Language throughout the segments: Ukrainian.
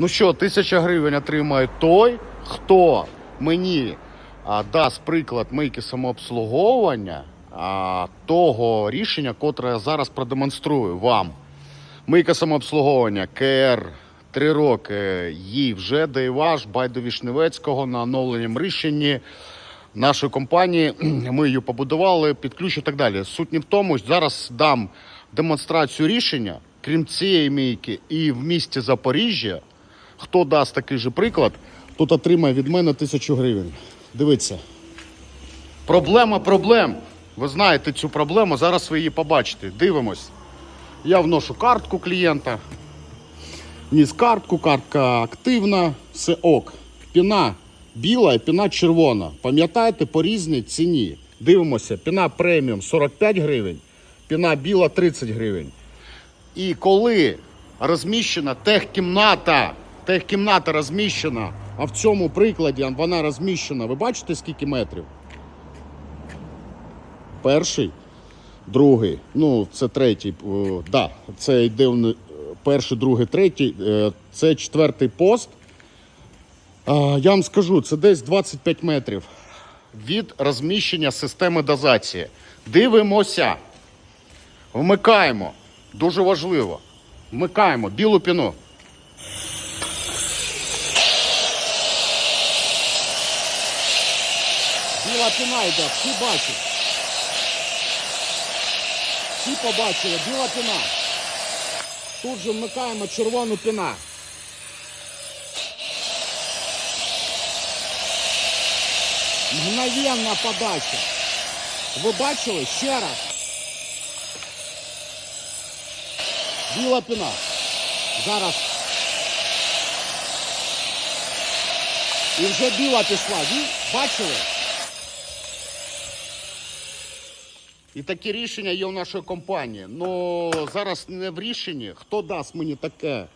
Ну що, тисяча гривень отримає той, хто мені а, дасть приклад мийки самообслуговування а, того рішення, котре я зараз продемонструю вам. Мийка самообслуговування КР 3 роки. Їй вже ваш Байду Вішневецького на оновленням рішенні нашої компанії. Ми її побудували під і так далі. Суть не в тому, що зараз дам демонстрацію рішення, крім цієї мійки, і в місті Запоріжжя. Хто дасть такий же приклад, тот отримає від мене тисячу гривень. Дивіться. Проблема проблем. Ви знаєте цю проблему, зараз ви її побачите. Дивимось. Я вношу картку клієнта. Вніс картку, картка активна, все ок. Піна біла і піна червона. Пам'ятаєте, по різній ціні. Дивимося, піна преміум 45 гривень, піна біла 30 гривень. І коли розміщена техкімната, техкімната розміщена, а в цьому прикладі вона розміщена, ви бачите скільки метрів? Перший, другий, ну це третій, о, да, це йде перший, другий, третій, е, це четвертий пост. Я вам скажу, це десь 25 метрів від розміщення системи дозації. Дивимося. Вмикаємо. Дуже важливо. Вмикаємо білу піну. Біла піна йде, всі бачать. Всі побачили, біла піна. Тут же вмикаємо червону піна. Мгновенна подача. Ви бачили? Ще раз. Біла піна. Зараз. І вже біла пішла. Бачили? І такі рішення є у нашої компанії. Ну зараз не в рішенні. Хто дасть мені таке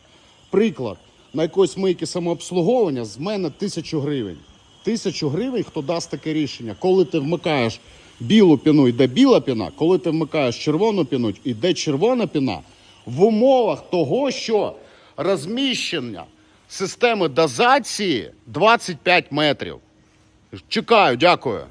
приклад на якоїсь мийки самообслуговування з мене тисячу гривень. Тисячу гривень, хто дасть таке рішення. Коли ти вмикаєш білу піну, йде біла піна, коли ти вмикаєш червону піну, йде червона піна. В умовах того, що розміщення системи дозації 25 метрів. Чекаю, дякую.